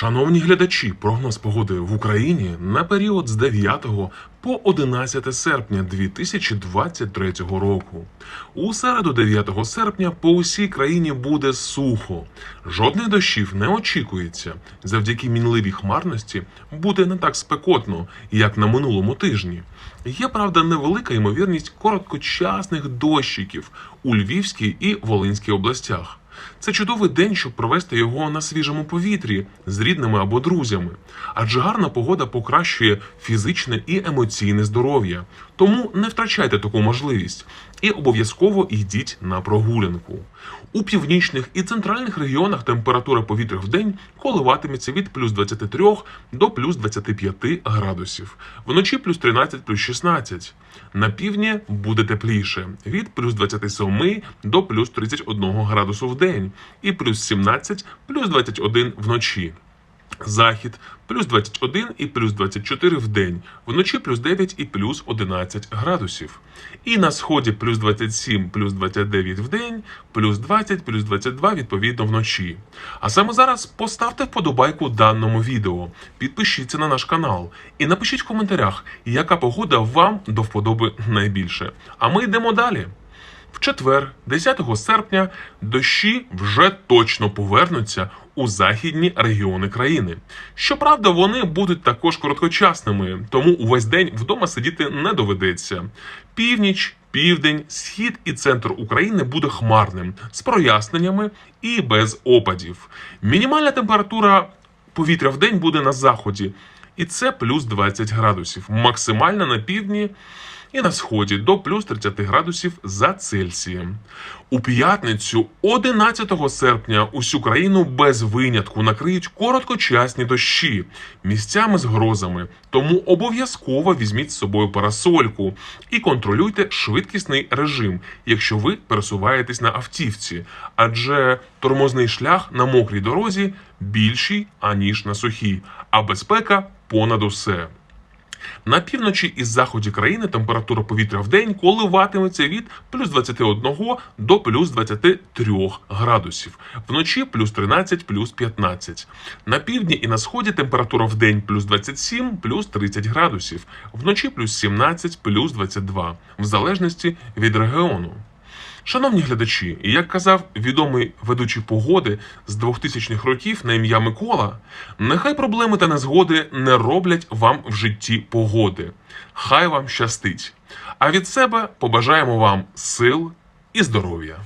Шановні глядачі, прогноз погоди в Україні на період з 9 по 11 серпня 2023 року. У середу 9 серпня по усій країні буде сухо. Жодних дощів не очікується. Завдяки мінливій хмарності буде не так спекотно, як на минулому тижні. Є, правда, невелика ймовірність короткочасних дощиків у Львівській і Волинській областях. Це чудовий день, щоб провести його на свіжому повітрі з рідними або друзями. Адже гарна погода покращує фізичне і емоційне здоров'я. Тому не втрачайте таку можливість і обов'язково йдіть на прогулянку. У північних і центральних регіонах температура повітря в день коливатиметься від плюс 23 до плюс 25 градусів. Вночі плюс 13 плюс 16. На півдні буде тепліше від плюс 27 до плюс 31 градусу в день і плюс 17 плюс 21 вночі. Захід плюс 21 і плюс 24 в день, вночі плюс 9 і плюс 11 градусів. І на сході плюс 27, плюс 29 в день, плюс 20, плюс 22 відповідно вночі. А саме зараз поставте вподобайку даному відео, підпишіться на наш канал і напишіть в коментарях, яка погода вам до вподоби найбільше. А ми йдемо далі. В четвер, 10 серпня, дощі вже точно повернуться у західні регіони країни. Щоправда, вони будуть також короткочасними, тому увесь день вдома сидіти не доведеться. Північ, південь, схід і центр України буде хмарним з проясненнями і без опадів. Мінімальна температура повітря в день буде на заході, і це плюс 20 градусів. Максимальна на півдні і на сході до плюс 30 градусів за Цельсієм. У п'ятницю, 11 серпня, усю країну без винятку накриють короткочасні дощі місцями з грозами. Тому обов'язково візьміть з собою парасольку і контролюйте швидкісний режим, якщо ви пересуваєтесь на автівці, адже тормозний шлях на мокрій дорозі більший аніж на сухій, а безпека понад усе. На півночі і заході країни температура повітря в день коливатиметься від плюс 21 до плюс 23 градусів. Вночі плюс 13, плюс 15. На півдні і на сході температура в день плюс 27, плюс 30 градусів. Вночі плюс 17, плюс 22, в залежності від регіону. Шановні глядачі, як казав відомий ведучий погоди з 2000-х років на ім'я Микола, нехай проблеми та незгоди не роблять вам в житті погоди. Хай вам щастить. А від себе побажаємо вам сил і здоров'я.